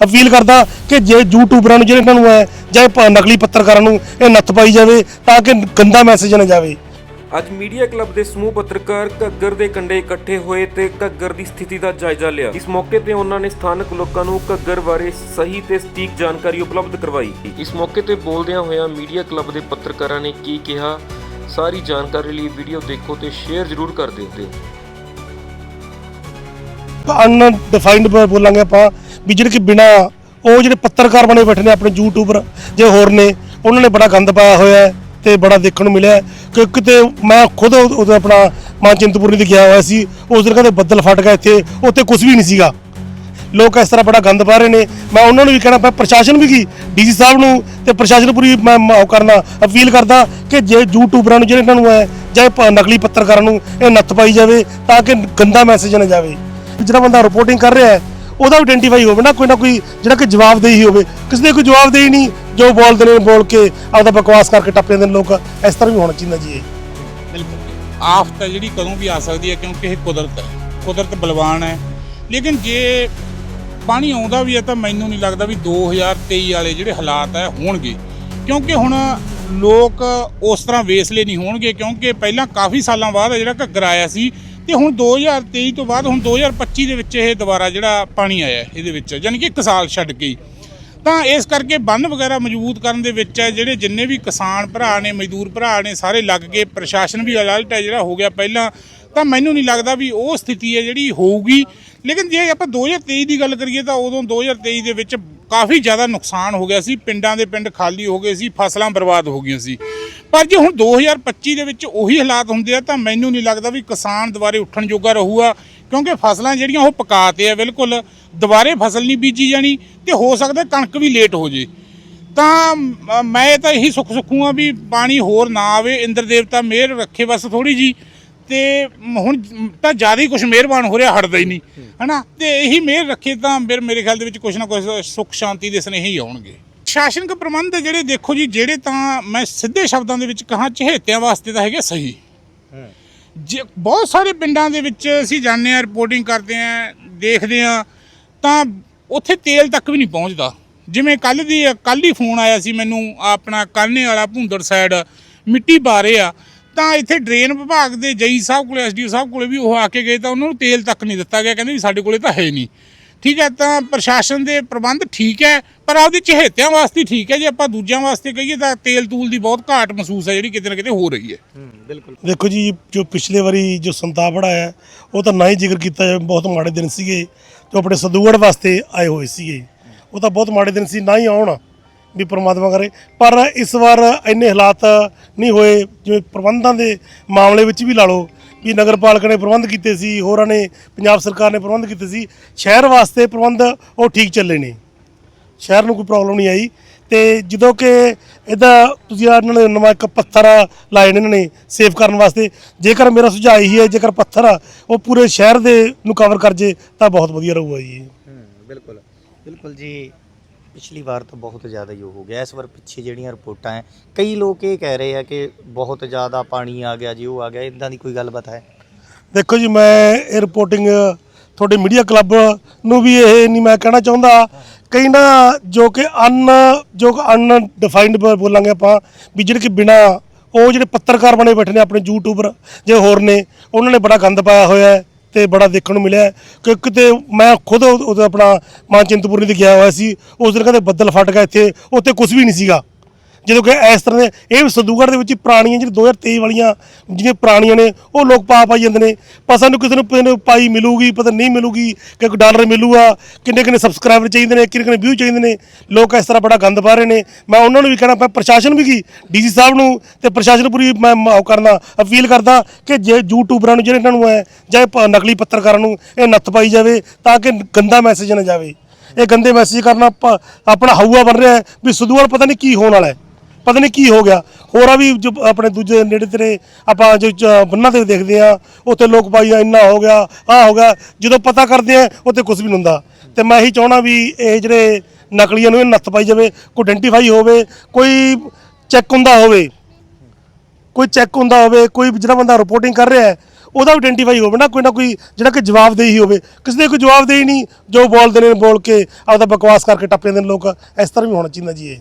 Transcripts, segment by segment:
Appeal ਕਰਦਾ ਕਿ ਜੇ ਯੂਟਿਊਬਰਾਂ ਨੂੰ ਜਿਹੜੇ ਇਹਨਾਂ ਨੂੰ ਹੈ ਜਾਂ ਨਕਲੀ ਪੱਤਰਕਾਰਾਂ ਨੂੰ ਇਹ ਨੱਥ ਪਾਈ ਜਾਵੇ ਤਾਂ ਕਿ ਗੰਦਾ ਮੈਸੇਜ ਨਾ ਜਾਵੇ। ਅੱਜ ਮੀਡੀਆ ਕਲੱਬ ਦੇ ਸਮੂਹ ਪੱਤਰਕਾਰ ਘੱਗਰ ਦੇ ਕੰਢੇ ਇਕੱਠੇ ਹੋਏ ਤੇ ਘੱਗਰ ਦੀ ਸਥਿਤੀ ਦਾ ਜਾਇਜ਼ਾ ਲਿਆ। ਇਸ ਮੌਕੇ ਤੇ ਉਹਨਾਂ ਨੇ ਸਥਾਨਕ ਲੋਕਾਂ ਨੂੰ ਘੱਗਰ ਬਾਰੇ ਸਹੀ ਤੇ ਸਟੀਕ ਜਾਣਕਾਰੀ ਉਪਲਬਧ ਕਰਵਾਈ। ਇਸ ਮੌਕੇ ਤੇ ਬੋਲਦਿਆਂ ਹੋਇਆਂ ਮੀਡੀਆ ਕਲੱਬ ਦੇ ਪੱਤਰਕਾਰਾਂ ਨੇ ਕੀ ਕਿਹਾ ਸਾਰੀ ਜਾਣਕਾਰੀ ਲਈ ਵੀਡੀਓ ਦੇਖੋ ਤੇ ਸ਼ੇਅਰ ਜ਼ਰੂਰ ਕਰ ਦਿਓ ਤੇ। ਅਨਡਿਫਾਈਨਡ ਬੋਲਾਂਗੇ ਆਪਾਂ। ਵੀ ਜਿਹੜੇ ਕਿ ਬਿਨਾ ਉਹ ਜਿਹੜੇ ਪੱਤਰਕਾਰ ਬਣੇ ਬੈਠੇ ਨੇ ਆਪਣੇ ਯੂਟਿਊਬਰ ਜੇ ਹੋਰ ਨੇ, ਉਹਨਾਂ ਨੇ ਬੜਾ ਗੰਦ ਪਾਇਆ ਹੋਇਆ ਹੈ ਤੇ ਬੜਾ ਦੇਖਣ ਨੂੰ ਮਿਲਿਆ ਹੈ। ਕਿ ਕਿਤੇ ਮੈਂ ਖੁਦ ਉਹਦਾ ਆਪਣਾ ਮਾਂ ਚਿੰਤਪੁਰਨੀ ਤੇ ਗਿਆ ਹੋਇਆ ਸੀ, ਉਸ ਦਿਨ ਕਦੇ ਬੱਦਲ ਫਟ ਗਿਆ ਇੱਥੇ, ਉੱਥੇ ਕੁਝ ਵੀ ਨਹੀਂ ਸੀਗਾ। ਲੋਕ ਇਸ ਤਰ੍ਹਾਂ ਬੜਾ ਗੰਦ ਪਾ ਰਹੇ ਨੇ। ਮੈਂ ਉਹਨਾਂ ਨੂੰ ਵੀ ਕਹਿਣਾ ਪਿਆ ਪ੍ਰਸ਼ਾਸਨ ਵੀ ਕੀ, ਡੀਸੀ ਸਾਹਿਬ ਨੂੰ ਤੇ ਪ੍ਰਸ਼ਾਸਨ ਪੂਰੀ ਮੈਂ ਉਹ ਕਰਨਾ, ਅਪੀਲ ਕਰਦਾ ਕਿ ਜੇ ਯੂਟਿਊਬਰਾਂ ਨੂੰ, ਜਿਹੜੇ ਇਹਨਾਂ ਨੂੰ ਹੈ, ਜਾਂ ਨਕਲੀ ਪੱਤਰਕਾਰਾਂ ਨੂੰ ਇਹ ਨੱਥ ਪਾਈ ਜਾਵੇ ਤਾਂ ਕਿ ਗੰਦਾ ਮੈਸੇਜ ਨਾ ਜਾਵੇ। ਜਿਹੜਾ ਬੰਦਾ ਰਿਪੋਰਟਿੰਗ ਕਰ ਰਿਹਾ ਹੈ ਉਹਦਾ ਵੀ ਆਇਡੈਂਟੀਫਾਈ ਹੋਵੇ ਨਾ, ਕੋਈ ਨਾ ਕੋਈ ਜਿਹੜਾ ਕਿ ਜਵਾਬਦੇਹੀ ਹੋਵੇ। ਕਿਸੇ ਦੇ ਕੋਈ ਜਵਾਬਦੇਹੀ ਨਹੀਂ, ਜੋ ਬੋਲਦੇ ਨੇ, ਬੋਲ ਕੇ ਆਪਦਾ ਬਕਵਾਸ ਕਰਕੇ ਟੱਪ ਜਾਂਦੇ ਨੇ ਲੋਕ। ਇਸ ਤਰ੍ਹਾਂ ਵੀ ਹੋਣਾ ਚਾਹੀਦਾ ਜੀ ਬਿਲਕੁਲ। ਆਫਤ ਹੈ ਜਿਹੜੀ ਕਦੋਂ ਵੀ ਆ ਸਕਦੀ ਹੈ, ਕਿਉਂਕਿ ਇਹ ਕੁਦਰਤ ਹੈ। ਕੁਦਰਤ ਬਲਵਾਨ ਹੈ। ਲੇਕਿਨ ਜੇ ਪਾਣੀ ਆਉਂਦਾ ਵੀ ਹੈ, ਤਾਂ ਮੈਨੂੰ ਨਹੀਂ ਲੱਗਦਾ ਵੀ 2023 ਵਾਲੇ ਜਿਹੜੇ ਹਾਲਾਤ ਹੈ, ਹੋਣਗੇ। ਕਿਉਂਕਿ ਹੁਣ ਲੋਕ ਉਸ ਤਰ੍ਹਾਂ ਵੇਸਲੇ ਨਹੀਂ ਹੋਣਗੇ, ਕਿਉਂਕਿ ਪਹਿਲਾਂ ਕਾਫੀ ਸਾਲਾਂ ਬਾਅਦ ਜਿਹੜਾ ਘੱਗਰ ਆਇਆ ਸੀ ਤੇ ਹੁਣ 2023 ਤੋਂ ਬਾਅਦ ਹੁਣ 2025 ਦੇ ਵਿੱਚ ਇਹ ਦੁਬਾਰਾ ਜਿਹੜਾ ਪਾਣੀ ਆਇਆ ਇਹਦੇ ਵਿੱਚ, ਯਾਨੀ ਕਿ ਇੱਕ ਸਾਲ ਛੱਡ ਕੇ ਹੀ। ਤਾਂ ਇਸ ਕਰਕੇ ਬੰਨ ਵਗੈਰਾ ਮਜ਼ਬੂਤ ਕਰਨ ਦੇ ਵਿੱਚ ਹੈ, ਜਿਹੜੇ ਜਿੰਨੇ ਵੀ ਕਿਸਾਨ ਭਰਾ ਨੇ, ਮਜ਼ਦੂਰ ਭਰਾ ਨੇ, ਸਾਰੇ ਲੱਗ ਕੇ ਪ੍ਰਸ਼ਾਸਨ ਵੀ ਅਲਰਟ ਹੈ ਜਿਹੜਾ ਹੋ ਗਿਆ ਪਹਿਲਾਂ। ਤਾਂ ਮੈਨੂੰ ਨਹੀਂ ਲੱਗਦਾ ਵੀ ਉਹ ਸਥਿਤੀ ਹੈ ਜਿਹੜੀ ਹੋਊਗੀ। ਲੇਕਿਨ ਜੇ ਆਪਾਂ 2023 ਦੀ ਗੱਲ ਕਰੀਏ ਤਾਂ ਉਦੋਂ 2023 ਦੇ ਵਿੱਚ ਕਾਫੀ ਜ਼ਿਆਦਾ ਨੁਕਸਾਨ ਹੋ ਗਿਆ ਸੀ। ਪਿੰਡਾਂ ਦੇ ਪਿੰਡ ਖਾਲੀ ਹੋ ਗਏ ਸੀ, ਫਸਲਾਂ ਬਰਬਾਦ ਹੋ ਗਈਆਂ ਸੀ। ਪਰ ਜੇ ਹੁਣ 2025 ਦੇ ਵਿੱਚ ਉਹੀ ਹਾਲਾਤ ਹੁੰਦੇ ਆ, ਤਾਂ ਮੈਨੂੰ ਨਹੀਂ ਲੱਗਦਾ ਵੀ ਕਿਸਾਨ ਦੁਬਾਰੇ ਉੱਠਣ ਜੋਗਾ ਰਹੂਗਾ, ਕਿਉਂਕਿ ਫਸਲਾਂ ਜਿਹੜੀਆਂ ਉਹ ਪਕਾਤੇ ਆ ਬਿਲਕੁਲ, ਦੁਬਾਰੇ ਫਸਲ ਨਹੀਂ ਬੀਜੀ ਜਾਣੀ ਤੇ ਹੋ ਸਕਦਾ ਕਣਕ ਵੀ ਲੇਟ ਹੋ ਜੇ। ਤਾਂ ਮੈਂ ਤਾਂ ਇਹੀ ਸੁੱਖ ਸੁੱਖੂਆਂ ਵੀ ਪਾਣੀ ਹੋਰ ਨਾ ਆਵੇ, ਇੰਦਰ ਦੇਵਤਾ ਮਿਹਰ ਰੱਖੇ ਬਸ ਥੋੜੀ ਜੀ, ਤੇ ਹੁਣ ਤਾਂ ਜ਼ਿਆਦਾ ਹੀ ਕੁਝ ਮਿਹਰਬਾਨ ਹੋ ਰਿਹਾ, ਹਟਦਾ ਹੀ ਨਹੀਂ, ਹਨਾ? ਤੇ ਇਹੀ ਮਿਹਰ ਰੱਖੇ ਤਾਂ ਫਿਰ ਮੇਰੇ ਖਿਆਲ ਦੇ ਵਿੱਚ ਕੁਝ ਨਾ ਕੁਝ ਸੁੱਖ ਸ਼ਾਂਤੀ ਦੇ ਸਨੇਹੀ ਆਉਣਗੇ। ਸ਼ਾਸਨਕ ਪ੍ਰਬੰਧ ਜਿਹੜੇ ਦੇਖੋ ਜੀ ਜਿਹੜੇ ਤਾਂ ਮੈਂ ਸਿੱਧੇ ਸ਼ਬਦਾਂ ਦੇ ਵਿੱਚ ਕਹਾਂ ਚਹੇਤਿਆਂ ਵਾਸਤੇ ਤਾਂ ਹੈਗੇ ਸਹੀ। ਜੇ ਬਹੁਤ ਸਾਰੇ ਪਿੰਡਾਂ ਦੇ ਵਿੱਚ ਅਸੀਂ ਜਾਂਦੇ ਆ ਰਿਪੋਰਟਿੰਗ ਕਰਦੇ ਆ ਦੇਖਦੇ ਆ ਤਾਂ ਉੱਥੇ ਤੇਲ ਤੱਕ ਵੀ ਨਹੀਂ ਪਹੁੰਚਦਾ। ਜਿਵੇਂ ਕੱਲ ਦੀ ਕੱਲ ਹੀ ਫੋਨ ਆਇਆ ਸੀ ਮੈਨੂੰ ਆਪਣਾ ਕਾਨੇ ਵਾਲਾ ਭੁੰਦੜ ਸਾਈਡ ਮਿੱਟੀ ਪਾ ਰਹੇ ਆ। ਤਾਂ ਇੱਥੇ ਡਰੇਨ ਵਿਭਾਗ ਦੇ ਜਈ ਸਾਹਿਬ ਕੋਲੇ ਐਸਡੀਓ ਸਾਹਿਬ ਕੋਲੇ ਵੀ ਉਹ ਆ ਕੇ ਗਏ ਤਾਂ ਉਹਨਾਂ ਨੂੰ ਤੇਲ ਤੱਕ ਨਹੀਂ ਦਿੱਤਾ ਗਿਆ। ਕਹਿੰਦੇ ਵੀ ਸਾਡੇ ਕੋਲੇ ਤਾਂ ਹੈ ਨਹੀਂ। ਠੀਕ ਹੈ ਤਾਂ ਪ੍ਰਸ਼ਾਸਨ ਦੇ ਪ੍ਰਬੰਧ ਠੀਕ ਹੈ ਪਰ ਆਪਦੇ ਚਹੇਤਿਆਂ ਵਾਸਤੇ ਠੀਕ ਹੈ ਜੇ ਆਪਾਂ ਦੂਜਿਆਂ ਵਾਸਤੇ ਕਹੀਏ ਤਾਂ ਤੇਲ ਤੂਲ ਦੀ ਬਹੁਤ ਘਾਟ ਮਹਿਸੂਸ ਹੈ ਜਿਹੜੀ ਕਿਤੇ ਨਾ ਕਿਤੇ ਹੋ ਰਹੀ ਹੈ। ਦੇਖੋ ਜੀ ਜੋ ਪਿਛਲੇ ਵਾਰੀ ਜੋ ਸੰਤਾਪ ਹੈ, ਉਹ ਤਾਂ ਨਾ ਹੀ ਜ਼ਿਕਰ ਕੀਤਾ ਜਾਵੇ ਬਹੁਤ ਮਾੜੇ ਦਿਨ ਸੀਗੇ ਜੋ ਆਪਣੇ ਸਦੂਗੜ ਵਾਸਤੇ ਆਏ ਹੋਏ ਸੀਗੇ। ਉਹ ਤਾਂ ਬਹੁਤ ਮਾੜੇ ਦਿਨ ਸੀ ਨਾ ਹੀ ਆਉਣ ਵੀ ਪ੍ਰਮਾਤਮਾ ਕਰੇ। ਪਰ ਇਸ ਵਾਰ ਇੰਨੇ ਹਾਲਾਤ ਨਹੀਂ ਹੋਏ ਜਿਵੇਂ ਪ੍ਰਬੰਧਾਂ ਦੇ ਮਾਮਲੇ ਵਿੱਚ ਵੀ ਲਾ ਲਓ ਵੀ ਨਗਰਪਾਲਿਕਾ ਨੇ ਪ੍ਰਬੰਧ ਕੀਤੇ ਸੀ ਹੋਰਾਂ ਨੇ ਪੰਜਾਬ ਸਰਕਾਰ ਨੇ ਪ੍ਰਬੰਧ ਕੀਤੇ ਸੀ ਸ਼ਹਿਰ ਵਾਸਤੇ ਪ੍ਰਬੰਧ ਉਹ ਠੀਕ ਚੱਲੇ ਨੇ। ਸ਼ਹਿਰ ਨੂੰ ਕੋਈ ਪ੍ਰੋਬਲਮ ਨਹੀਂ ਆਈ ਤੇ ਜਦੋਂ ਕਿ ਇਹਦਾ ਤੁਸੀਂ ਇਹਨਾਂ ਨੇ ਨਵਾਂ ਇੱਕ ਪੱਥਰ ਲਾਏ ਨੇ ਇਹਨਾਂ ਨੇ ਸੇਫ ਕਰਨ ਵਾਸਤੇ ਜੇਕਰ ਮੇਰਾ ਸੁਝਾਅ ਇਹੀ ਹੈ ਜੇਕਰ ਪੱਥਰ ਆ, ਉਹ ਪੂਰੇ ਸ਼ਹਿਰ ਦੇ ਨੂੰ ਕਵਰ ਕਰ ਜੇ ਤਾਂ ਬਹੁਤ ਵਧੀਆ ਰਹੂਗਾ ਜੀ। ਬਿਲਕੁਲ ਬਿਲਕੁਲ ਜੀ। ਪਿਛਲੀ ਵਾਰ ਤਾਂ ਬਹੁਤ ਜ਼ਿਆਦਾ ਹੀ ਉਹ ਹੋ ਗਿਆ। ਇਸ ਵਾਰ ਪਿੱਛੇ ਜਿਹੜੀਆਂ ਰਿਪੋਰਟਾਂ ਹੈ ਕਈ ਲੋਕ ਇਹ ਕਹਿ ਰਹੇ ਆ ਕਿ ਬਹੁਤ ਜ਼ਿਆਦਾ ਪਾਣੀ ਆ ਗਿਆ ਜੀ, ਉਹ ਆ ਗਿਆ ਇਦਾਂ ਦੀ ਕੋਈ ਗੱਲਬਾਤ ਹੈ? ਦੇਖੋ ਜੀ, ਮੈਂ ਇਹ ਰਿਪੋਰਟਿੰਗ ਤੁਹਾਡੇ ਮੀਡੀਆ ਕਲੱਬ ਨੂੰ ਵੀ ਇਹ ਨਹੀਂ ਮੈਂ ਕਹਿਣਾ ਚਾਹੁੰਦਾ। ਕਈ ਨਾ ਜੋ ਕਿ ਅਨ, ਜੋ ਕਿ ਅਨਡਿਫਾਈਨਡ ਬੋਲਾਂਗੇ ਆਪਾਂ, ਵੀ ਜਿਹੜੇ ਕਿ ਬਿਨਾ ਉਹ ਜਿਹੜੇ ਪੱਤਰਕਾਰ ਬਣੇ ਬੈਠੇ ਨੇ, ਆਪਣੇ ਯੂਟਿਊਬਰ ਜੇ ਹੋਰ ਨੇ, ਉਹਨਾਂ ਨੇ ਬੜਾ ਗੰਦ ਪਾਇਆ ਹੋਇਆ ਹੈ। ਤੇ ਬੜਾ ਦੇਖਣ ਨੂੰ ਮਿਲਿਆ ਹੈ ਕਿ ਕਿਤੇ ਮੈਂ ਖੁਦ ਉਹ- ਉਹਦਾ ਆਪਣਾ ਮਾਂ ਚਿੰਤਪੁਰਨੀ ਤੇ ਗਿਆ ਹੋਇਆ ਸੀ, ਉਸ ਦਿਨ ਕਦੇ ਬੱਦਲ ਫਟ ਗਿਆ ਇੱਥੇ, ਉੱਥੇ ਕੁਝ ਵੀ ਨਹੀਂ ਸੀਗਾ। ਜਦੋਂ ਕਿ ਇਸ ਤਰ੍ਹਾਂ ਦੇ, ਇਹ ਵੀ ਸੰਦੂਗੜ ਦੇ ਵਿੱਚ ਪੁਰਾਣੀਆਂ ਜਿਹੜੀ 2023 ਵਾਲੀਆਂ ਜਿਹੜੀਆਂ ਪੁਰਾਣੀਆਂ ਨੇ, ਉਹ ਲੋਕ ਪਾ ਪਾਈ ਜਾਂਦੇ ਨੇ। ਪਰ ਸਾਨੂੰ ਕਿਸੇ ਨੂੰ ਪਤਾ ਨਹੀਂ ਪਾਈ ਮਿਲੂਗੀ, ਪਤਾ ਨਹੀਂ ਮਿਲੂਗੀ ਕਿ ਡਾਲਰ ਮਿਲੂਗਾ, ਕਿੰਨੇ ਕਿੰਨੇ ਸਬਸਕ੍ਰਾਈਬਰ ਚਾਹੀਦੇ ਨੇ, ਕਿੰਨੇ ਕਿੰਨੇ ਵਿਊ ਚਾਹੀਦੇ ਨੇ। ਲੋਕ ਇਸ ਤਰ੍ਹਾਂ ਬੜਾ ਗੰਦ ਪਾ ਰਹੇ ਨੇ। ਮੈਂ ਉਹਨਾਂ ਨੂੰ ਵੀ ਕਹਿਣਾ, ਮੈਂ ਪ੍ਰਸ਼ਾਸਨ ਵੀ ਕੀ ਡੀਸੀ ਸਾਹਿਬ ਨੂੰ ਤੇ ਪ੍ਰਸ਼ਾਸਨ ਪੂਰੀ ਮੈਂ ਉਹ ਕਰਨਾ, ਅਪੀਲ ਕਰਦਾ ਕਿ ਜੇ ਯੂਟਿਊਬਰਾਂ ਨੂੰ, ਜਿਹੜੇ ਇਹਨਾਂ ਨੂੰ ਹੈ ਜਾਂ ਪ- ਨਕਲੀ ਪੱਤਰਕਾਰਾਂ ਨੂੰ ਇਹ ਨੱਥ ਪਾਈ ਜਾਵੇ, ਤਾਂ ਕਿ ਗੰਦਾ ਮੈਸੇਜ ਨਾ ਜਾਵੇ। ਇਹ ਗੰਦੇ ਮੈਸੇਜ ਕਰਨਾ ਪ- ਆਪਣਾ ਹਊਆ ਬਣ ਰਿਹਾ ਹੈ ਵੀ ਸਦੂਆਲ ਪਤਾ ਨਹੀਂ ਕੀ ਹੋਣ ਵਾਲਾ ਹੈ। ਪਤਾ ਨਹੀਂ ਕੀ ਹੋ ਗਿਆ। ਹੋਰਾਂ ਵੀ ਜੋ ਆਪਣੇ ਦੂਜੇ ਨੇੜੇ ਤੇਰੇ ਆਪਾਂ ਜੋ ਚ- ਬੰਨਾਂ ਤੇ ਦੇਖਦੇ ਆ, ਉੱਥੇ ਲੋਕ ਪਾਈ ਇੰਨਾ ਹੋ ਗਿਆ ਆ ਹੋ ਗਿਆ, ਜਦੋਂ ਪਤਾ ਕਰਦੇ ਆ, ਉੱਥੇ ਕੁਝ ਵੀ ਨਹੀਂ ਹੁੰਦਾ। ਤੇ ਮੈਂ ਇਹੀ ਚਾਹਣਾ ਵੀ ਇਹ ਜਿਹੜੇ ਨਕਲੀਆਂ ਨੂੰ ਇਹ ਨੱਥ ਪਾਈ ਜਾਵੇ, ਕੋਈ ਆਇਡੈਂਟੀਫਾਈ ਹੋਵੇ, ਕੋਈ ਚੈੱਕ ਹੁੰਦਾ ਹੋਵੇ, ਕੋਈ ਚੈੱਕ ਹੁੰਦਾ ਹੋਵੇ, ਕੋਈ ਜਿਹੜਾ ਬੰਦਾ ਰਿਪੋਰਟਿੰਗ ਕਰ ਰਿਹਾ ਹੈ, ਉਹਦਾ ਆਇਡੈਂਟੀਫਾਈ ਹੋਵੇ ਨਾ, ਕੋਈ ਨਾ ਕੋਈ ਜਿਹੜਾ ਕਿ ਜਵਾਬਦੇਹੀ ਹੋਵੇ। ਕਿਸੇ ਦੇ ਕੋਈ ਜਵਾਬਦੇਹੀ ਨਹੀਂ, ਜੋ ਬੋਲਦੇ ਨੇ ਬੋਲ ਕੇ ਆਪਦਾ ਬਕਵਾਸ ਕਰਕੇ ਟੱਪ ਜਾਂਦੇ ਨੇ ਲੋਕ। ਇਸ ਤਰ੍ਹਾਂ ਵੀ ਹੋਣਾ ਚਾਹੀਦਾ ਜੀ ਇਹ।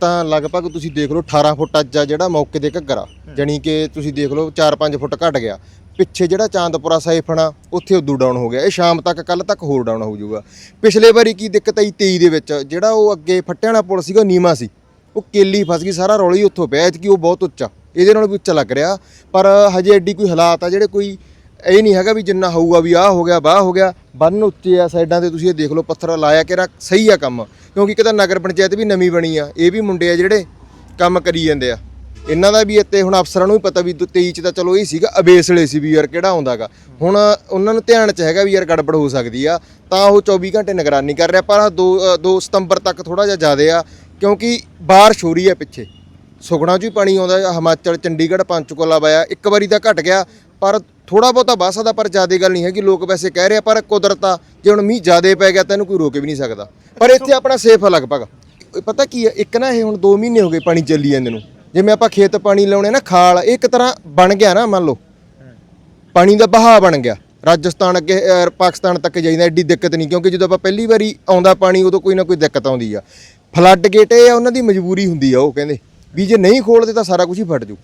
ਤਾਂ ਲਗਭਗ ਤੁਸੀਂ ਦੇਖ ਲਓ 18 ਫੁੱਟ ਅੱਜ ਆ ਜਿਹੜਾ ਮੌਕੇ ਦੇ ਘੱਗਰਾ ਜਾਣੀ ਕਿ ਤੁਸੀਂ ਦੇਖ ਲਓ 4-5 ਫੁੱਟ ਘਟ ਗਿਆ। ਪਿੱਛੇ ਜਿਹੜਾ ਚਾਂਦਪੁਰਾ ਸਾਈਫਣਾ ਉੱਥੇ ਉਦੋਂ ਡਾਊਨ ਹੋ ਗਿਆ। ਇਹ ਸ਼ਾਮ ਤੱਕ ਕੱਲ ਤੱਕ ਹੋਰ ਡਾਊਨ ਹੋ ਜਾਊਗਾ। ਪਿਛਲੇ ਵਾਰੀ ਕੀ ਦਿੱਕਤ ਆਈ 23 ਦੇ ਵਿੱਚ? ਜਿਹੜਾ ਉਹ ਅੱਗੇ ਫੱਟਿਆਂ ਵਾਲਾ ਪੁਲ ਸੀਗਾ ਨੀਮਾ ਸੀ। ਉਹ ਕੇਲੀ ਫਸ ਗਈ ਸਾਰਾ ਰੌਲੀ ਉੱਥੋਂ ਪਿਆ। ਐਤਕੀ ਉਹ ਬਹੁਤ ਉੱਚਾ। ਇਹਦੇ ਨਾਲ ਵੀ ਉੱਚਾ ਲੱਗ ਰਿਹਾ। ਪਰ ਹਜੇ ਐਡੀ ਕੋਈ ਹਾਲਾਤ ਆ ਜਿਹੜੇ ਕੋਈ ਇਹ ਨਹੀਂ ਹੈਗਾ ਵੀ ਜਿੰਨਾ ਹੋਊਗਾ ਵੀ ਆਹ ਹੋ ਗਿਆ ਬਾਹ ਹੋ ਗਿਆ। ਬੰਨ ਉੱਚੇ ਆ ਸਾਈਡਾਂ ਤੇ ਤੁਸੀਂ ਇਹ ਦੇਖ ਲਓ ਪੱਥਰ ਲਾਇਆ ਕਿ ਸਹੀ ਆ ਕੰਮ। ਕਿਉਂਕਿ ਇੱਕ ਤਾਂ ਨਗਰ ਪੰਚਾਇਤ ਵੀ ਨਵੀਂ ਬਣੀ ਆ, ਇਹ ਵੀ ਮੁੰਡੇ ਆ ਜਿਹੜੇ ਕੰਮ ਕਰੀ ਜਾਂਦੇ ਆ। ਇਹਨਾਂ ਦਾ ਵੀ ਇੱਥੇ ਹੁਣ ਅਫਸਰਾਂ ਨੂੰ ਵੀ ਪਤਾ ਵੀ 23 ਚ ਤਾਂ ਚਲੋ ਇਹ ਸੀਗਾ, ਅਬੇਸਲੇ ਸੀ ਵੀ ਯਾਰ ਕਿਹੜਾ ਆਉਂਦਾਗਾ ਹੁਣ ਉਹਨਾਂ ਨੂੰ ਧਿਆਨ ਚ ਹੈਗਾ ਵੀ ਯਾਰ ਗੜਬੜ ਹੋ ਸਕਦੀ ਆ, ਤਾਂ ਉਹ 24 ਘੰਟੇ ਨਿਗਰਾਨੀ ਕਰ ਰਿਹਾ, ਪਰ 2 2 ਸਤੰਬਰ ਤੱਕ ਥੋੜਾ ਜਿਹਾ ਜ਼ਿਆਦਾ ਆ, ਕਿਉਂਕਿ ਬਾਰਿਸ਼ ਹੋ ਰਹੀ ਹੈ ਪਿੱਛੇ। ਸੁਖਣਾ ਚ ਵੀ ਪਾਣੀ ਆਉਂਦਾ, ਹਿਮਾਚਲ, ਚੰਡੀਗੜ੍ਹ, ਪੰਚਕੂਲਾ ਵਾਇਆ, ਇੱਕ ਵਾਰੀ ਤਾਂ ਘਟ ਗਿਆ ਪਰ ਥੋੜਾ ਬਹੁਤਾ ਵੱਧ ਸਕਦਾ ਪਰ ਜ਼ਿਆਦਾ ਗੱਲ ਨਹੀਂ ਹੈਗੀ, ਲੋਕ ਵੈਸੇ ਕਹਿ ਰਹੇ ਆ, ਪਰ ਕੁਦਰਤ ਆ, ਜੇ ਹੁਣ ਮੀਂਹ ਜ਼ਿਆਦਾ ਪੈ ਗਿਆ ਤਾਂ ਇਹਨੂੰ ਕੋਈ ਰੋਕ ਵੀ ਨਹੀਂ ਸਕਦਾ। ਪਰ ਇੱਥੇ ਆਪਣਾ ਸੇਫ ਆ ਲਗਭਗ। ਪਤਾ ਕੀ ਹੈ ਇੱਕ ਨਾ ਇਹ ਹੁਣ 2 ਮਹੀਨੇ ਹੋ ਗਏ ਪਾਣੀ ਚੱਲੀ ਜਾਂਦੇ ਨੂੰ। ਜਿਵੇਂ ਆਪਾਂ ਖੇਤ ਪਾਣੀ ਲਾਉਣੇ ਨਾ, ਖਾਲ, ਇਹ ਇੱਕ ਤਰ੍ਹਾਂ ਬਣ ਗਿਆ ਨਾ, ਮੰਨ ਲਓ। ਪਾਣੀ ਦਾ ਬਹਾਅ ਬਣ ਗਿਆ। ਰਾਜਸਥਾਨ ਅੱਗੇ ਪਾਕਿਸਤਾਨ ਤੱਕ ਜਾਈਦਾ ਐਡੀ ਦਿੱਕਤ ਨਹੀਂ, ਕਿਉਂਕਿ ਜਦੋਂ ਆਪਾਂ ਪਹਿਲੀ ਵਾਰੀ ਆਉਂਦਾ ਪਾਣੀ, ਉਦੋਂ ਕੋਈ ਨਾ ਕੋਈ ਦਿੱਕਤ ਆਉਂਦੀ ਆ। ਫਲੱਡ ਗੇਟ ਇਹ ਆ, ਉਹਨਾਂ ਦੀ ਮਜਬੂਰੀ ਹੁੰਦੀ ਆ, ਉਹ ਕਹਿੰਦੇ। ਵੀ ਜੇ ਨਹੀਂ ਖੋਲਦੇ ਤਾਂ ਸਾਰਾ ਕੁਝ ਹੀ ਫਟ ਜੂ।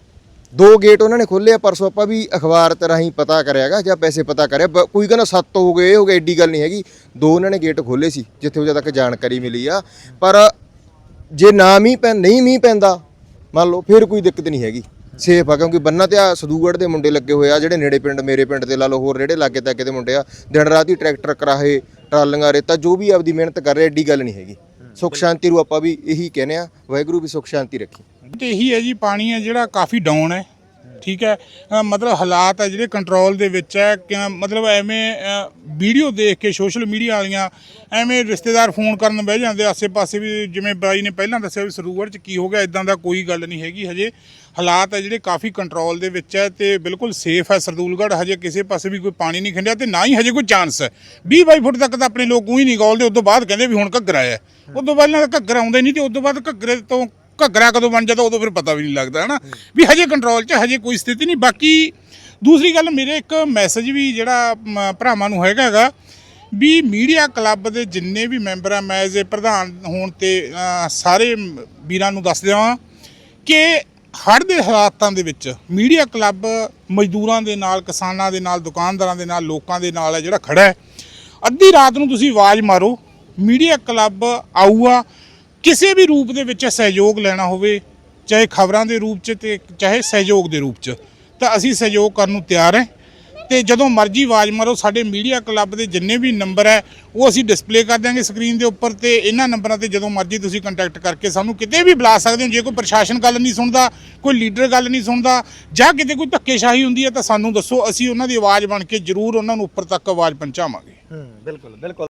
ਦੋ ਗੇਟ ਉਹਨਾਂ ਨੇ ਖੋਲ੍ਹੇ ਆ ਪਰਸੋਂ ਆਪਾਂ ਵੀ ਅਖਬਾਰ ਤੇ ਰਾਹੀਂ ਪਤਾ ਕਰਿਆਗਾ ਜਾਂ ਪੈਸੇ ਪਤਾ ਕਰਿਆ। ਕੋਈ ਕਹਿੰਦਾ ਸੱਤ ਹੋ ਗਏ ਇਹ ਹੋ ਗਏ ਐਡੀ ਗੱਲ ਨਹੀਂ ਹੈਗੀ। ਦੋ ਉਹਨਾਂ ਨੇ ਗੇਟ ਖੋਲ੍ਹੇ ਸੀ ਜਿੱਥੇ ਵਜੇ ਤੱਕ ਜਾਣਕਾਰੀ ਮਿਲੀ ਆ। ਪਰ ਜੇ ਨਾ ਮੀਂਹ ਪੈ ਨਹੀਂ ਮੀਂਹ ਪੈਂਦਾ ਮੰਨ ਲਓ ਫਿਰ ਕੋਈ ਦਿੱਕਤ ਨਹੀਂ ਹੈਗੀ। ਸੇਫ ਆ ਕਿਉਂਕਿ ਬੰਨਾ ਤੇ ਆ ਸਦੂਗੜ ਦੇ ਮੁੰਡੇ ਲੱਗੇ ਹੋਏ ਆ ਜਿਹੜੇ ਨੇੜੇ ਪਿੰਡ ਮੇਰੇ ਪਿੰਡ ਦੇ ਲਾ ਲਓ ਹੋਰ ਜਿਹੜੇ ਲਾਗੇ ਤਾਗੇ ਦੇ ਮੁੰਡੇ ਆ। ਦਿਨ ਰਾਤ ਹੀ ਟਰੈਕਟਰ ਕਰਾਹੇ ਟਰਾਲੀਆਂ ਰੇਤਾ ਜੋ ਵੀ ਆਪਦੀ ਮਿਹਨਤ ਕਰ ਰਹੇ ਐਡੀ ਗੱਲ ਨਹੀਂ ਹੈਗੀ। ਸੁੱਖ ਸ਼ਾਂਤੀ ਨੂੰ ਆਪਾਂ ਵੀ ਇਹੀ ਕਹਿੰਦੇ ਆ ਵਾਹਿਗੁਰੂ ਵੀ ਸੁੱਖ ਸ਼ਾਂਤੀ ਰੱਖੀ। ਇਹੀ ਹੈ ਜੀ, ਪਾਣੀ ਹੈ ਜਿਹੜਾ ਕਾਫੀ ਡਾਊਨ ਹੈ, ਠੀਕ ਹੈ। ਮਤਲਬ ਹਾਲਾਤ ਹੈ ਜਿਹੜੇ ਕੰਟਰੋਲ ਦੇ ਵਿੱਚ ਹੈ ਕਿ ਮਤਲਬ ਐਵੇਂ ਵੀਡੀਓ ਦੇਖ ਕੇ ਸੋਸ਼ਲ ਮੀਡੀਆ ਵਾਲੀਆਂ ਐਵੇਂ ਰਿਸ਼ਤੇਦਾਰ ਫੋਨ ਕਰਨ ਬਹਿ ਜਾਂਦੇ ਆਸੇ-ਪਾਸੇ ਵੀ ਜਿਵੇਂ ਬਾਈ ਨੇ ਪਹਿਲਾਂ ਦੱਸਿਆ ਵੀ ਸਰੂਵਰ 'ਚ ਕੀ ਹੋ ਗਿਆ ਇਦਾਂ ਦਾ ਕੋਈ ਗੱਲ ਨਹੀਂ ਹੈਗੀ ਹਜੇ। ਹਾਲਾਤ ਹੈ ਜਿਹੜੇ ਕਾਫੀ ਕੰਟਰੋਲ ਦੇ ਵਿੱਚ ਹੈ ਤੇ ਬਿਲਕੁਲ ਸੇਫ ਹੈ ਸਰਦੂਲਗੜ੍ਹ, ਹਜੇ ਕਿਸੇ ਪਾਸੇ ਵੀ ਕੋਈ ਪਾਣੀ ਨਹੀਂ ਖੰਡਿਆ ਤੇ ਨਾ ਹੀ ਹਜੇ ਕੋਈ ਚਾਂਸ ਹੈ। 20 22 ਫੁੱਟ ਤੱਕ ਤਾਂ ਆਪਣੇ ਲੋਕ ਉਹੀ ਨਹੀਂ ਗੋਲਦੇ ਉਸ ਤੋਂ ਬਾਅਦ ਕਹਿੰਦੇ ਵੀ ਹੁਣ ਘੱਗਰਾ ਹੈ। ਤੋਂ ਪਹਿਲਾਂ ਤਾਂ ਘੱਗਰ ਆਉਂਦੇ ਨਹੀਂ ਤੇ ਉਸ ਤੋਂ ਬਾਅਦ ਘੱਗਰੇ ਤੋਂ ਘੱਗਰਾ ਕਦੋਂ ਬਣ ਜਾਂਦਾ ਉਦੋਂ ਫਿਰ ਪਤਾ ਵੀ ਨਹੀਂ ਲੱਗਦਾ ਹਨਾ? ਵੀ ਹਜੇ ਕੰਟਰੋਲ 'ਚ ਹਜੇ ਕੋਈ ਸਥਿਤੀ ਨਹੀਂ। ਬਾਕੀ ਦੂਸਰੀ ਗੱਲ ਮੇਰੇ ਇੱਕ ਮੈਸੇਜ ਵੀ ਜਿਹੜਾ ਮ, ਭਰਾਵਾਂ ਨੂੰ ਹੈਗਾ ਹੈਗਾ ਵੀ ਮੀਡੀਆ ਕਲੱਬ ਦੇ ਜਿੰਨੇ ਵੀ ਮੈਂਬਰ ਆ ਮੈਂ ਐਜ਼ ਪ੍ਰਧਾਨ ਹੋਣ ਤੇ ਅ, ਸਾਰੇ ਵੀਰਾਂ ਨੂੰ ਦੱਸ ਦਿਆਂ ਕਿ ਹੜ੍ਹ ਦੇ ਹਾਲਾਤਾਂ ਦੇ ਵਿੱਚ ਮੀਡੀਆ ਕਲੱਬ ਮਜ਼ਦੂਰਾਂ ਦੇ ਨਾਲ ਕਿਸਾਨਾਂ ਦੇ ਨਾਲ ਦੁਕਾਨਦਾਰਾਂ ਦੇ ਨਾਲ ਲੋਕਾਂ ਦੇ ਨਾਲ ਹੈ ਜਿਹੜਾ ਖੜਾ ਹੈ। ਅੱਧੀ ਰਾਤ ਨੂੰ ਤੁਸੀਂ ਆਵਾਜ਼ ਮਾਰੋ ਮੀਡੀਆ ਕਲੱਬ ਆਊਗਾ ਕਿਸੇ ਵੀ ਰੂਪ ਦੇ ਵਿੱਚ ਸਹਿਯੋਗ ਲੈਣਾ ਹੋਵੇ, ਚਾਹੇ ਖਬਰਾਂ ਦੇ ਰੂਪ 'ਚ ਤੇ ਚਾਹੇ ਸਹਿਯੋਗ ਦੇ ਰੂਪ 'ਚ, ਤਾਂ ਅਸੀਂ ਸਹਿਯੋਗ ਕਰਨ ਨੂੰ ਤਿਆਰ ਹਾਂ। ਤੇ ਜਦੋਂ ਮਰਜ਼ੀ ਆਵਾਜ਼ ਮਾਰੋ, ਸਾਡੇ ਮੀਡੀਆ ਕਲੱਬ ਦੇ ਜਿੰਨੇ ਵੀ ਨੰਬਰ ਹੈ, ਉਹ ਅਸੀਂ ਡਿਸਪਲੇ ਕਰ ਦਿਆਂਗੇ ਸਕਰੀਨ ਦੇ ਉੱਪਰ ਤੇ ਇਹਨਾਂ ਨੰਬਰਾਂ ਤੇ ਜਦੋਂ ਮਰਜ਼ੀ ਤੁਸੀਂ ਕੰਟੈਕਟ ਕਰਕੇ ਸਾਨੂੰ ਕਿਤੇ ਵੀ ਬੁਲਾ ਸਕਦੇ ਹੋ। ਜੇ ਕੋਈ ਪ੍ਰਸ਼ਾਸਨ ਗੱਲ ਨਹੀਂ ਸੁਣਦਾ, ਕੋਈ ਲੀਡਰ ਗੱਲ ਨਹੀਂ ਸੁਣਦਾ, ਜਾਂ ਕਿਤੇ ਕੋਈ ਧੱਕੇਸ਼ਾਹੀ ਹੁੰਦੀ ਹੈ, ਤਾਂ ਸਾਨੂੰ ਦੱਸੋ, ਅਸੀਂ ਉਹਨਾਂ ਦੀ ਆਵਾਜ਼ ਬਣ ਕੇ ਜ਼ਰੂਰ ਉਹਨਾਂ ਨੂੰ ਉੱਪਰ ਤੱਕ ਆਵਾਜ਼ ਪਹੁੰਚਾਵਾਂਗੇ। ਬਿਲਕੁਲ ਬਿਲਕੁਲ।